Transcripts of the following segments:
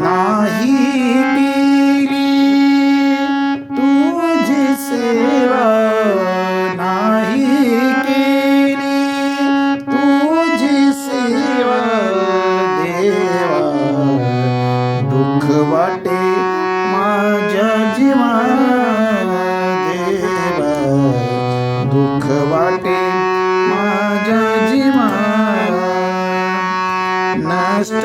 नाही केली तुझी सेवा नाही केली. तुझी सेवा देवा दुःख वाटे माझ्या जीवा देवा. दुःख वाटे माझ्या जीवा नष्ट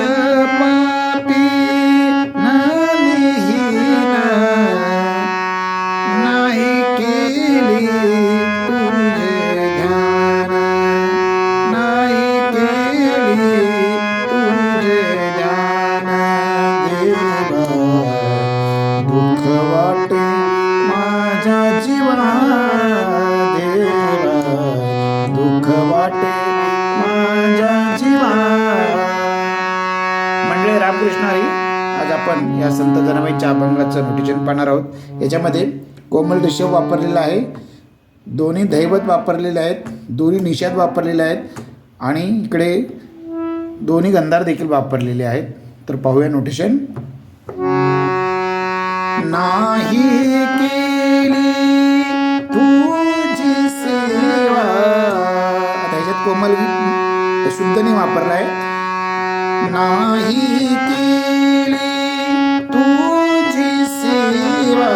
देवा दुःख वाटे माझ्या जीवा मंडळी आज आपण या संत जनाबाईच्या अभंगाचं नोटिशन पाहणार आहोत. याच्यामध्ये कोमल ऋषभ वापरलेला आहे दोन्ही दैवत वापरलेले आहेत दोन्ही निषाद वापरलेले आहेत आणि इकडे दोन्ही गंधार देखील वापरलेले आहेत. तर पाहूया नोटिशन नाही केली आता ह्याच्यात कोमल शुद्धने वापरला आहे नाही केली तुझी सेवा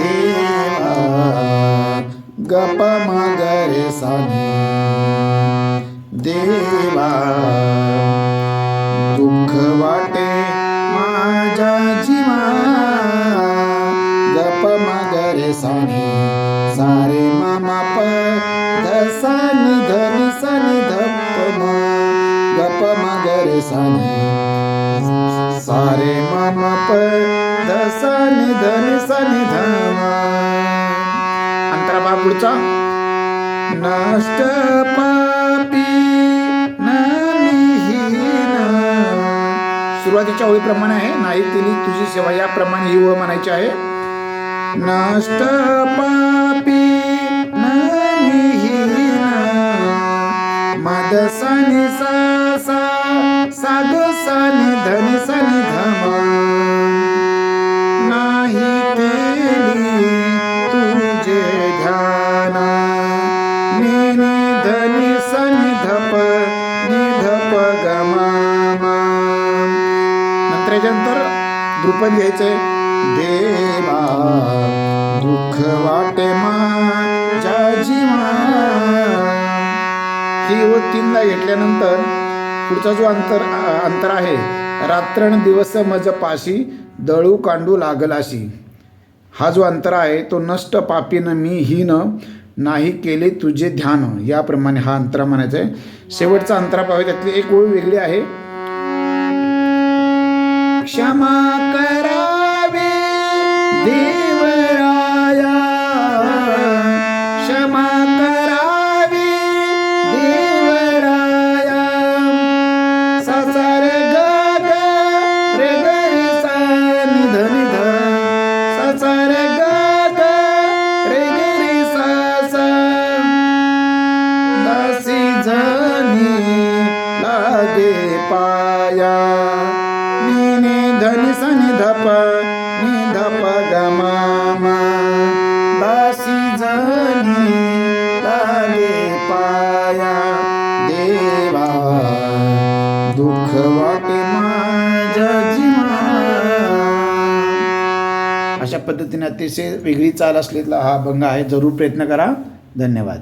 देवा, गप मगरे सानी, देवा। सानी सारे मामा प धसानी धनी सनी धप म गप मगरे सानी। सारे मामा प धसानी धनी सनी धम अंतरा पहा पुढचा. नष्ट पापी सुरुवातीच्या ओळीप्रमाणे आहे नाही केली तुझी सेवा याप्रमाणे ही ओळ म्हणायची आहे. नष्ट पापी मद सनि सा सा सनि धन सनि धम। नाही केली तुझे ध्यान। निनि नि धनि सनि धप निधप गमा नंतर याच्यानंतर द्रुपद घ्यायचंय देवा दुःख वाटे माझ्या जीवा ही ओळ तीनदा घेतल्यानंतर पुढचा जो अंतर अंतर आहे रात्रण दिवस मज पाशी दळू कांडू लागलाशी. हा जो अंतर आहे तो नष्ट पापीन मी हीन नाही केले तुझे ध्यान. याप्रमाणे हा अंतरा म्हणायचा आहे. शेवटचा अंतरा पाहूया त्यातली एक ओळ वेगळी आहे. क्षमा कर देवराया क्षमा करावे देवराया। ससर ग ग रे ग रे नि ध नि ध ससर ग ग रे दासी जनी लागे पाया। नि नि धनि सनि धप नि धप अशा पद्धतीने अतिशय वेगळी चाल असलेला हा अभंग आहे. जरूर प्रयत्न करा. धन्यवाद.